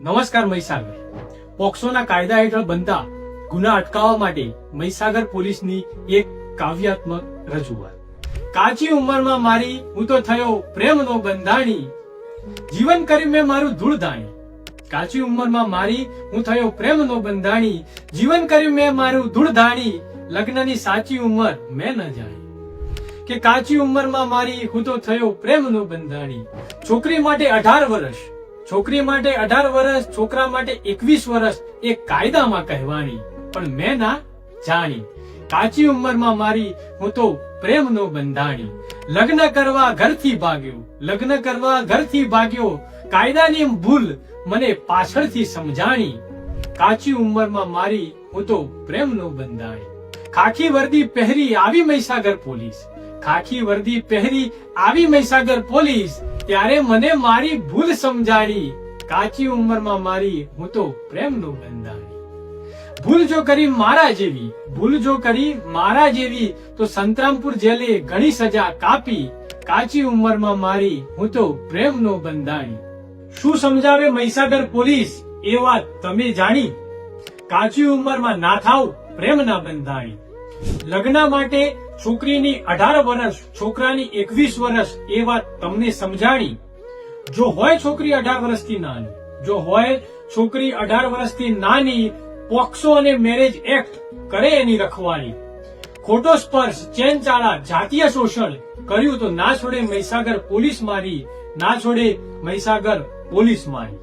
નમસ્કાર મહીસાગર. પોક્સોના કાયદા હેઠળ બનતા ગુના અટકાવવા માટે મહીસાગર પોલીસની એક કાવ્યાત્મક રજૂઆત. કાચી ઉંમરમાં મારી હું તો થયો પ્રેમનો બંધાણી. જીવન કરી મેં મારું ધૂળધાણી કાચી ઉંમરમાં મારી હું થયો પ્રેમનો બંધાણી. જીવન કર્યું મેં મારું ધૂળધાણી લગ્નની સાચી ઉંમર મેં ન જાણી. કે કાચી ઉંમરમાં મારી હું તો થયો પ્રેમનો બંધાણી. છોકરી માટે અઢાર વર્ષ. છોકરી માટે અઢાર વર્ષ, છોકરા માટે એકવીસ વર્ષ એ કાયદામાં કહેવાની. પણ મેં ના જાણી. કાચી ઉંમરમાં મારી હું તો પ્રેમનો બંધાણી. લગ્ન કરવા ઘરથી ભાગ્યો. લગ્ન કરવા ઘરથી ભાગ્યો. કાયદાની ભૂલ મને પાછળથી સમજાણી. કાચી ઉંમરમાં મારી હું તો પ્રેમનો બંધાણી. ખાખી વર્દી પહેરી આવી મહીસાગર પોલીસ. ખાખી વર્દી પહેરી આવી મહીસાગર પોલીસ. ત્યારે મને મારી ભૂલ સમજાણી કાચી ઉંમરમાં મારી હું તો પ્રેમનું બંધાણી ભૂલ જો કરી મારા જેવી, ભૂલ જો કરી મારા જેવી, તો સંતરામપુર જેલે ઘણી સજા કાપી. કાચી ઉંમરમાં મારી હું તો પ્રેમનો બંધાણી શું સમજાવે મહીસાગર પોલીસ? એ વાત તમે જાણી? કાચી ઉંમરમાં ના થાવ, પ્રેમના બંધાણી લગ્ન માટે છોકરીની અઢાર વર્ષ, છોકરાની એકવીસ વર્ષ એ વાત તમને સમજાણી. જો હોય છોકરી અઢાર વર્ષથી નાની, જો હોય છોકરી અઢાર વર્ષથી નાની, પોક્સો અને મેરેજ એક્ટ કરે એની રખવાની ખોટો સ્પર્શ ચેન ચાળા જાતીય શોષણ કર્યું તો ના છોડે મહીસાગર પોલીસ મારી, ના છોડે મહીસાગર પોલીસ મારી.